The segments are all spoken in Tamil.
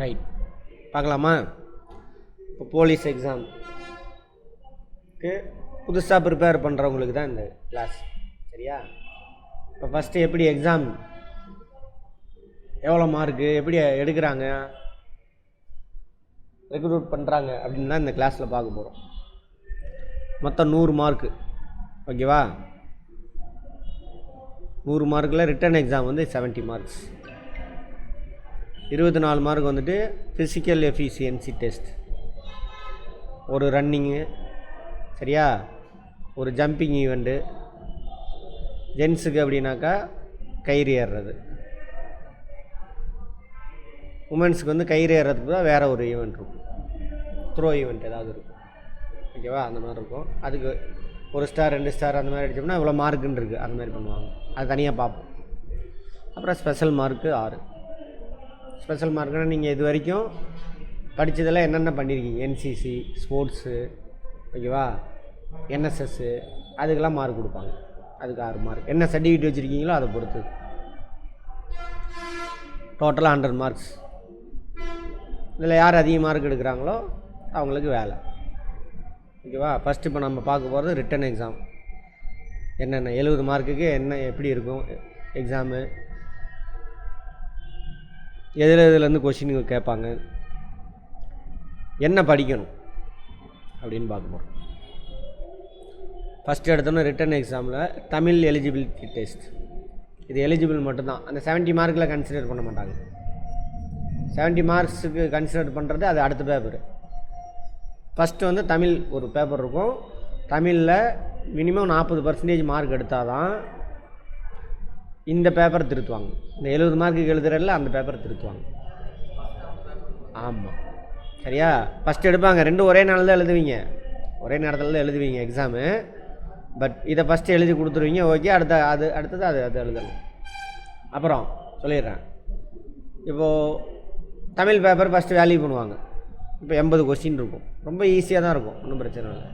ரைட் பார்க்கலாமா? இப்போ போலீஸ் எக்ஸாம் புதுசாக ப்ரிப்பேர் பண்ணுறவங்களுக்கு தான் இந்த கிளாஸ் சரியா? இப்போ ஃபஸ்ட்டு எப்படி எக்ஸாம் எவ்வளோ மார்க்கு எப்படி எடுக்கிறாங்க? ரெக்ரூட் பண்ணுறாங்க அப்படின்னு தான் இந்த கிளாஸில் பார்க்க போகிறோம் மொத்தம் நூறு மார்க்கு ஓகேவா நூறு மார்க்கில் ரிட்டன் எக்ஸாம் வந்து 70 மார்க்ஸ் இருபத்தி நாலு மார்க் வந்துட்டு ஃபிசிக்கல் எஃபிஷியன்சி டெஸ்ட் ஒரு ரன்னிங்கு சரியா? ஒரு ஜம்பிங் ஈவெண்ட்டு ஜென்ஸுக்கு அப்படின்னாக்கா கயிறு ஏறுறது. உமன்ஸுக்கு வந்து கயிறு ஏறுறதுக்கு தான் வேறு ஒரு ஈவெண்ட் இருக்கும். த்ரோ ஈவெண்ட் ஏதாவது இருக்கும். ஓகேவா அந்த மாதிரி இருக்கும். அதுக்கு ஒரு ஸ்டார் ரெண்டு ஸ்டார் அந்த மாதிரி அடித்தோம்னா இவ்வளோ மார்க்குன்னு இருக்குது அந்த மாதிரி பண்ணுவாங்க. அது தனியாக பார்ப்போம். அப்புறம் ஸ்பெஷல் மார்க்கு ஆறு. ஸ்பெஷல் மார்க்குன்னா நீங்கள் இது வரைக்கும் படித்ததெல்லாம் என்னென்ன பண்ணியிருக்கீங்க என்சிசி ஸ்போர்ட்ஸு ஓகேவா? என்எஸ்எஸ்ஸு அதுக்கெல்லாம் மார்க் கொடுப்பாங்க. அதுக்கு ஆறு மார்க் என்ன சர்டிஃபிகேட் வச்சுருக்கீங்களோ அதை பொறுத்து. டோட்டலாக ஹண்ட்ரட் மார்க்ஸ் இதில் யார் அதிக மார்க் எடுக்கிறாங்களோ அவங்களுக்கு வேலை. ஓகேவா? ஃபஸ்ட்டு இப்போ நம்ம பார்க்க போகிறது ரிட்டன் எக்ஸாம் என்னென்ன? எழுபது மார்க்குக்கு என்ன எப்படி இருக்கும்? எக்ஸாமு எதில் இதுலேருந்து கொஷின் கேட்பாங்க? என்ன படிக்கணும்? அப்படின்னு பார்க்க போகிறோம் ஃபஸ்ட்டு எடுத்தோன்னே ரிட்டன் எக்ஸாமில் தமிழ் எலிஜிபிலிட்டி டெஸ்ட் இது எலிஜிபிள் மட்டும்தான். அந்த 70 மார்க்கில் கன்சிடர் பண்ண மாட்டாங்க. 70 மார்க்ஸுக்கு கன்சிடர் பண்ணுறது அது அடுத்த பேப்பர் ஃபஸ்ட்டு வந்து தமிழ் ஒரு பேப்பர் இருக்கும். தமிழில் மினிமம் நாற்பது பர்சன்டேஜ் மார்க் எடுத்தால் தான் இந்த பேப்பரை திருத்துவாங்க. இந்த எழுபது மார்க்குக்கு எழுதுறதில்ல அந்த பேப்பரை திருத்துவாங்க. ஆமாம் சரியா? ஃபஸ்ட் எடுப்பாங்க. ரெண்டும் ஒரே நாள் தான் எழுதுவீங்க. ஒரே நேரத்தில் தான் எழுதுவீங்க எக்ஸாமு பட் இதை ஃபஸ்ட்டு எழுதி கொடுத்துருவீங்க. ஓகே அடுத்த அது அடுத்தது அது அது எழுதணும். அப்புறம் சொல்லிடுறேன். இப்போது தமிழ் பேப்பர் ஃபஸ்ட்டு வேல்யூ பண்ணுவாங்க. இப்போ எண்பது கொஸ்டின் இருக்கும். ரொம்ப ஈஸியாக தான் இருக்கும். ஒன்றும் பிரச்சனை இல்லை.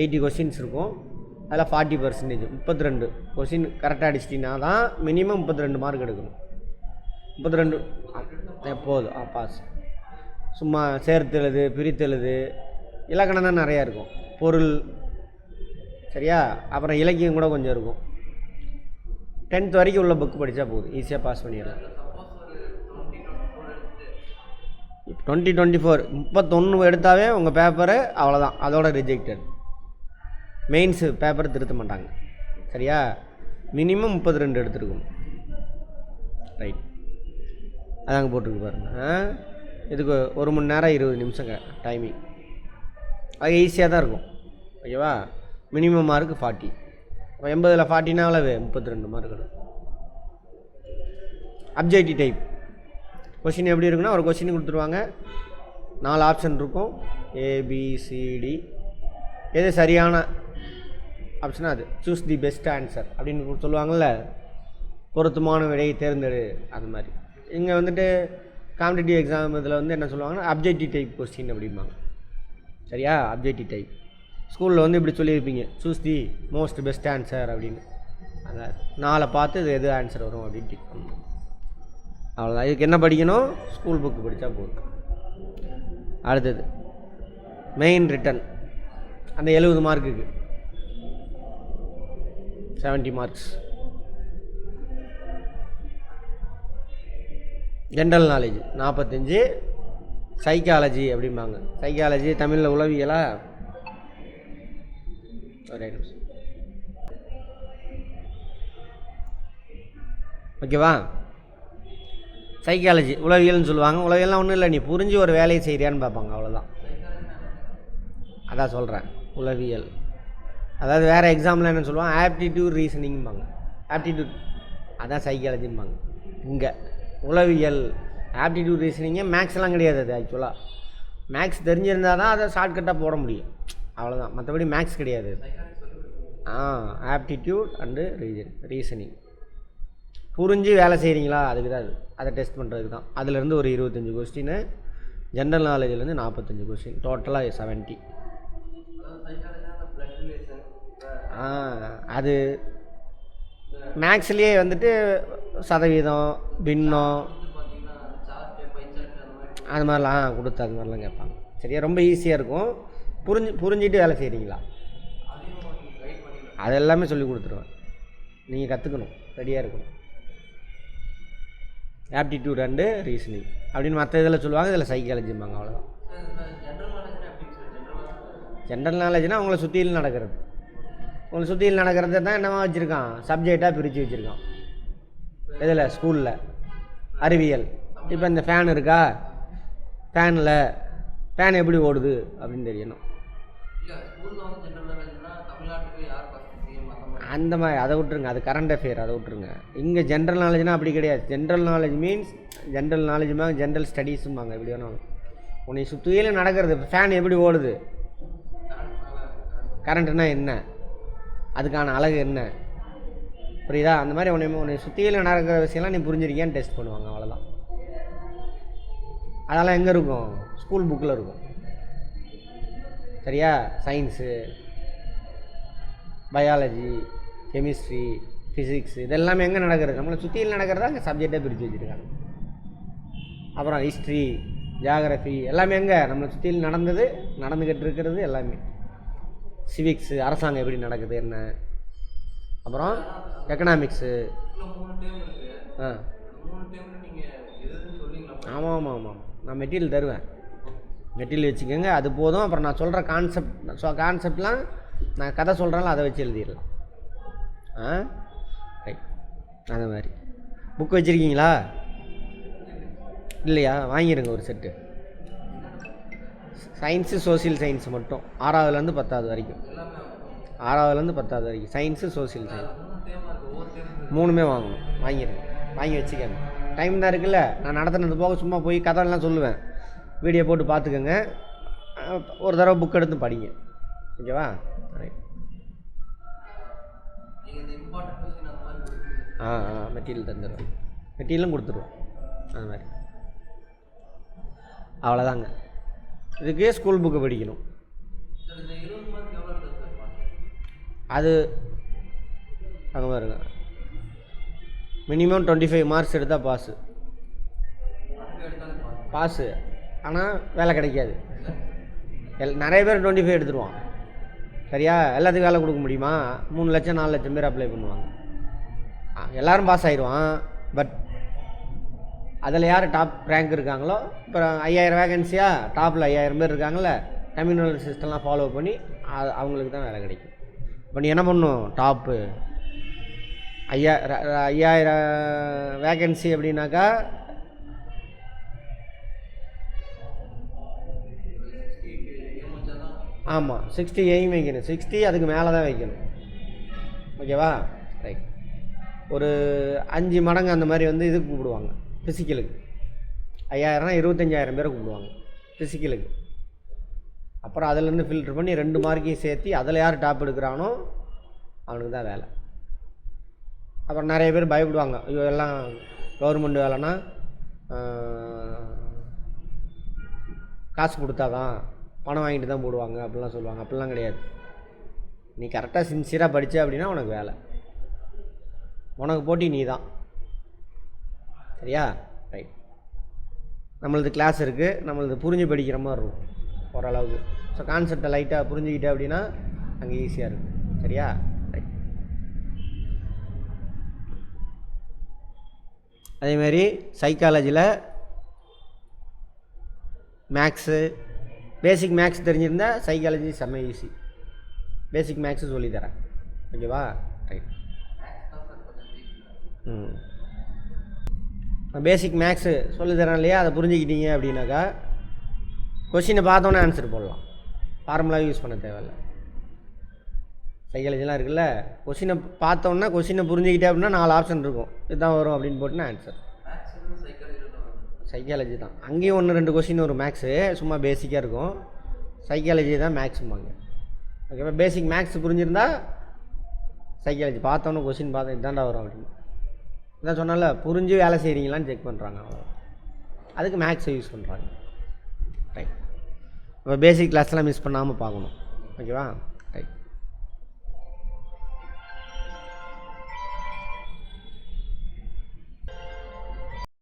எயிட்டி கொஸ்டின்ஸ் இருக்கும். அதில் ஃபார்ட்டி பர்சன்டேஜ் முப்பத்தி ரெண்டு கொஸ்டின் கரெக்டாக அடிச்சிட்டிங்கன்னா தான் மினிமம் முப்பத்தி ரெண்டு மார்க் எடுக்கணும். முப்பத்தி ரெண்டு எப்போதும் ஆ பாஸ் சும்மா சேர்த்தெழுது பிரித்தெழுது இலக்கணம் தான் நிறையா இருக்கும். பொருள் சரியா? அப்புறம் இலக்கியம் கூட கொஞ்சம் இருக்கும். டென்த் வரைக்கும் உள்ள புக் படித்தா போதும் ஈஸியாக பாஸ் பண்ணிடலாம். டுவெண்ட்டி டுவெண்ட்டி ஃபோர் முப்பத்தொன்று எடுத்தாவே உங்கள் பேப்பரு அவ்வளோதான் அதோட ரிஜெக்டட் மெயின்ஸு பேப்பர் திருத்த மாட்டாங்க. சரியா? மினிமம் முப்பத்தி ரெண்டு எடுத்துருக்கணும் ரைட் அதாங்க போட்டிருக்கு பாருங்க. ஆ? இதுக்கு ஒரு மணி நேரம் இருபது நிமிஷங்க டைமிங் அது ஈஸியாக தான் இருக்கும். ஓகேவா மினிமம் மார்க்கு ஃபார்ட்டி இப்போ எண்பதில் ஃபார்ட்டினா அளவு முப்பத்தி ரெண்டு மார்க் எடுக்கும் அப்ஜெக்டிவ் டைப் கொஷின் எப்படி இருக்குன்னா ஒரு கொஷின் கொடுத்துருவாங்க. நாலு ஆப்ஷன் இருக்கும். ஏபிசிடி எது சரியான ஆப்ஷனா அது சூஸ் தி பெஸ்ட் ஆன்சர் அப்படின்னு சொல்லுவாங்கள்ல பொருத்தமான விடையை தேர்ந்தெடு அது மாதிரி. இங்கே வந்துட்டு காம்படிட்டிவ் எக்ஸாம் இதில் வந்து என்ன சொல்லுவாங்கன்னா அப்ஜெக்டிவ் டைப் கொஸ்டின் அப்படிம்பாங்க. சரியா? அப்ஜெக்டிவ் டைப் ஸ்கூலில் வந்து இப்படி சொல்லியிருப்பீங்க choose the most best answer அப்படின்னு. அந்த நாளை பார்த்து இது எது ஆன்சர் வரும் அப்படின்னு டிக் பண்ணணும் அவ்வளோதான் இதுக்கு என்ன படிக்கணும்? ஸ்கூல் புக்கு படித்தா போதும். அடுத்தது மெயின் ரிட்டன் அந்த எழுபது மார்க்குக்கு 70 மார்க்ஸ் ஜென்ரல் நாலேஜ் நாற்பத்தஞ்சு சைக்காலஜி அப்படிம்பாங்க. சைக்காலஜி தமிழில் உளவியலா? ஒரே நிமிஷம். ஓகேவா? சைக்காலஜி உளவியல்னு சொல்லுவாங்க. உளவியல்லாம் ஒன்றும் இல்லை நீ புரிஞ்சு ஒரு வேலையை செய்கிறியான்னு பார்ப்பாங்க அவ்வளோதான் அதான் சொல்கிறேன் உளவியல். அதாவது வேறு எக்ஸாமில் என்னென்னு சொல்லுவாங்க? ஆப்டிடியூட் ரீசனிங்பாங்க ஆப்டிடியூட் அதான் சைக்காலஜிம்பாங்க இங்கே. உளவியல். ஆப்டிடியூட் ரீசனிங்கே மேக்ஸ்லாம் கிடையாது அது ஆக்சுவலாக மேக்ஸ் தெரிஞ்சிருந்தால் தான் அதை ஷார்ட்கட்டாக போட முடியும். அவ்வளோதான் மற்றபடி மேக்ஸ் கிடையாது ஆ ஆப்டிடியூட் அண்டு ரீசன் ரீசனிங் புரிஞ்சு வேலை செய்கிறீங்களா அதுக்கு தான் அது. அதை டெஸ்ட் பண்ணுறதுக்கு தான். அதுலேருந்து ஒரு இருபத்தஞ்சி கொஸ்டின்னு ஜென்ரல் நாலேஜ்லேருந்து நாற்பத்தஞ்சு கொஸ்டின் டோட்டலாக செவன்ட்டி அது மேக்ஸ்லேயே வந்துட்டு சதவீதம் பின்னம் அது மாதிரிலாம் கொடுத்து அது மாதிரிலாம் கேட்பாங்க. சரியா? ரொம்ப ஈஸியாக இருக்கும். புரிஞ்சு புரிஞ்சுட்டு வேலை செய்கிறீங்களா அது எல்லாமே சொல்லி கொடுத்துருவேன் நீங்கள் கற்றுக்கணும் ரெடியாக இருக்கணும். ஆப்டிடியூட் அண்டு ரீசனிங் அப்படின்னு மற்ற இதில் சொல்லுவாங்க இதில் சைக்காலஜிம்பாங்க அவ்வளோதான் ஜென்ரல் நாலேஜ்னால் அவங்கள சுற்றியில் நடக்கிறது. உங்களை சுற்றியில் நடக்கிறத தான் என்னவா வச்சுருக்கான்? சப்ஜெக்டாக பிரித்து வச்சுருக்கான். இதில் ஸ்கூலில் அறிவியல். இப்போ இந்த ஃபேன் இருக்கா? ஃபேனில் ஃபேன் எப்படி ஓடுது அப்படின்னு தெரியணும். அந்த மாதிரி அந்த மாதிரி அதை விட்டுருங்க. அது கரண்ட் அஃபேர் அதை விட்டுருங்க. இங்கே ஜென்ரல் நாலேஜ்னால் அப்படி கிடையாது. ஜென்ரல் நாலேஜ் மீன்ஸ் ஜென்ரல் நாலேஜுமாங்க ஜென்ரல் ஸ்டடீஸும்பாங்க எப்படி வேணாலும் உன்னை சுற்றியில் நடக்கிறது ஃபேன் எப்படி ஓடுது? கரண்ட்னா என்ன? அதுக்கான அழகு என்ன? புரியுதா? அந்த மாதிரி உன்னை உன்னை சுற்றியில் நடக்கிற விஷயம்லாம் நீ புரிஞ்சிருக்கியான்னு டெஸ்ட் பண்ணுவாங்க அவ்வளோதான் அதெல்லாம் எங்கே இருக்கும்? ஸ்கூல் புக்கில் இருக்கும். சரியா? சயின்ஸு பயாலஜி கெமிஸ்ட்ரி ஃபிசிக்ஸ் இதெல்லாமே எங்கே நடக்கிறது? நம்மளை சுற்றியில் நடக்கிறதா? அங்கே சப்ஜெக்டாக பிரித்து வச்சுருக்காங்க. அப்புறம் ஹிஸ்ட்ரி ஜியாகிரஃபி எல்லாமே எங்கே? நம்மளை சுற்றியில் நடந்தது நடந்துக்கிட்டு இருக்கிறது எல்லாமே. சிவிக்ஸு அரசாங்கம் எப்படி நடக்குது என்ன? அப்புறம் எக்கனாமிக்ஸு ஆ. ஆமாம் ஆமாம் ஆமாம் நான் மெட்டீரியல் தருவேன். மெட்டீரியல் வச்சுக்கோங்க அது போதும். அப்புறம் நான் சொல்கிற கான்செப்ட் ஸோ கான்செப்ட்லாம் நான் கதை சொல்கிறேன்ல அதை வச்சு எழுதிடலாம். ஆ? ரைட் அந்த மாதிரி. புக் வச்சுருக்கீங்களா? இல்லையா? வாங்கிடுங்க ஒரு செட்டு சயின்ஸு சோசியல் சயின்ஸ் மட்டும். ஆறாவதுலேருந்து பத்தாவது வரைக்கும். ஆறாவதுலேருந்து பத்தாவது வரைக்கும். சயின்ஸு சோசியல் சயின்ஸ் மூணுமே வாங்கணும். வாங்கிடுங்க. வாங்கி வச்சுக்கோங்க. டைம் தான் இருக்குல்ல. நான் நடத்துனது போக சும்மா போய் கதைலாம் சொல்லுவேன். வீடியோ போட்டு பார்த்துக்கோங்க. ஒரு தடவை புக் எடுத்து படிங்க. ஓகேவா? ரைட் ஆ ஆ மெட்டீரியல் தந்துடுவோம் மெட்டீரியலும் கொடுத்துருவோம் அது மாதிரி. அவ்வளோதாங்க இதுக்கே ஸ்கூல் புக்கு படிக்கணும். அது அங்கே பாருங்க. மினிமம் டுவெண்ட்டி ஃபைவ் மார்க்ஸ் எடுத்தால் பாஸு பாஸ் பாஸு ஆனால் வேலை கிடைக்காது. எல் நிறைய பேர் டுவெண்ட்டி ஃபைவ் எடுத்துருவான் சரியா? எல்லாத்துக்கும் வேலை கொடுக்க முடியுமா? மூணு லட்சம் நாலு லட்சம் பேர் அப்ளை பண்ணுவாங்க. எல்லோரும் பாஸ் ஆயிடுவான் பட் அதில் யார் டாப் ரேங்க் இருக்காங்களோ இப்போ ஐயாயிரம் வேகன்சியாக டாப்பில் ஐயாயிரம் பேர் இருக்காங்கள கம்யூனல் சிஸ்டம்லாம் ஃபாலோ பண்ணி அது அவங்களுக்கு தான் வேலை கிடைக்கும். இப்போ நீ என்ன பண்ணும் டாப்பு ஐயா ஐயாயிரம் வேகன்சி அப்படின்னாக்கா ஆமாம் சிக்ஸ்டி எய்ம் வைக்கணும். சிக்ஸ்டி அதுக்கு மேலே தான் வைக்கணும். ஓகேவா ரைட் ஒரு அஞ்சு மடங்கு அந்த மாதிரி வந்து இதுக்கு கூப்பிடுவாங்க. ஃபிசிக்கலுக்கு ஐயாயிரம்னா இருபத்தஞ்சாயிரம் பேரை கூப்பிடுவாங்க ஃபிசிக்கலுக்கு அப்புறம் அதுலேருந்து ஃபில்டர் பண்ணி ரெண்டு மார்க்கையும் சேர்த்து அதில் யார் டாப் எடுக்கிறானோ அவனுக்கு தான் வேலை. அப்புறம் நிறைய பேர் பயப்படுவாங்க. ஐயோ எல்லாம் கவர்மெண்ட் வேலைன்னா காசு கொடுத்தாதான் பணம் வாங்கிட்டு தான் போடுவாங்க அப்படிலாம் சொல்லுவாங்க. அப்படிலாம் கிடையாது. நீ கரெக்டாக சின்சியராக படித்த அப்படின்னா உனக்கு வேலை. உனக்கு போட்டி நீ தான் சரியா? ரைட் நம்மளது கிளாஸ் இருக்குது நம்மளது புரிஞ்சு படிக்கிற மாதிரி இருக்கும். ஓரளவுக்கு. ஸோ கான்செப்டை லைட்டாக புரிஞ்சுக்கிட்டே அப்படின்னா அங்கே ஈஸியாக இருக்கும். சரியா? ரைட் அதேமாரி சைக்காலஜியில் மேக்ஸு பேசிக் மேக்ஸ் தெரிஞ்சிருந்தா சைக்காலஜி செம்ம ஈஸி பேசிக் மேக்ஸு சொல்லித்தரேன் ஓகேவா ரைட் ம். பேசிக் மேக்ஸு சொல்லி தரேன் இல்லையா? அதை புரிஞ்சுக்கிட்டீங்க அப்படின்னாக்கா கொஷினை பார்த்தோன்னே ஆன்சர் போடலாம். ஃபார்முலாவே யூஸ் பண்ண தேவையில்ல. சைக்காலஜிலாம் இருக்குல்ல கொஷினை பார்த்தோன்னா கொஷினை புரிஞ்சுக்கிட்டே அப்படின்னா நாலு ஆப்ஷன் இருக்கும். இதுதான் வரும் அப்படின்னு போட்டுனா ஆன்சர் சைக்காலஜி தான். அங்கேயும் ஒன்று ரெண்டு கொஷின் ஒரு மேக்ஸு சும்மா பேசிக்காக இருக்கும். சைக்காலஜி தான் மேக்ஸும்பாங்க ஓகேவா பேசிக் மேக்ஸ் புரிஞ்சிருந்தா சைக்காலஜி பார்த்தோன்னே கொஷின் பார்த்தா இதாண்டா வரும் அப்படின்னு. இதான் சொன்னால புரிஞ்சு வேலை செய்கிறீங்களான்னு செக் பண்ணுறாங்க அவ்வளோ அதுக்கு மேக்ஸை யூஸ் பண்ணுறாங்க ரைட் இப்போ பேசிக் கிளாஸ்லாம் மிஸ் பண்ணாமல் பார்க்கணும். ஓகேவா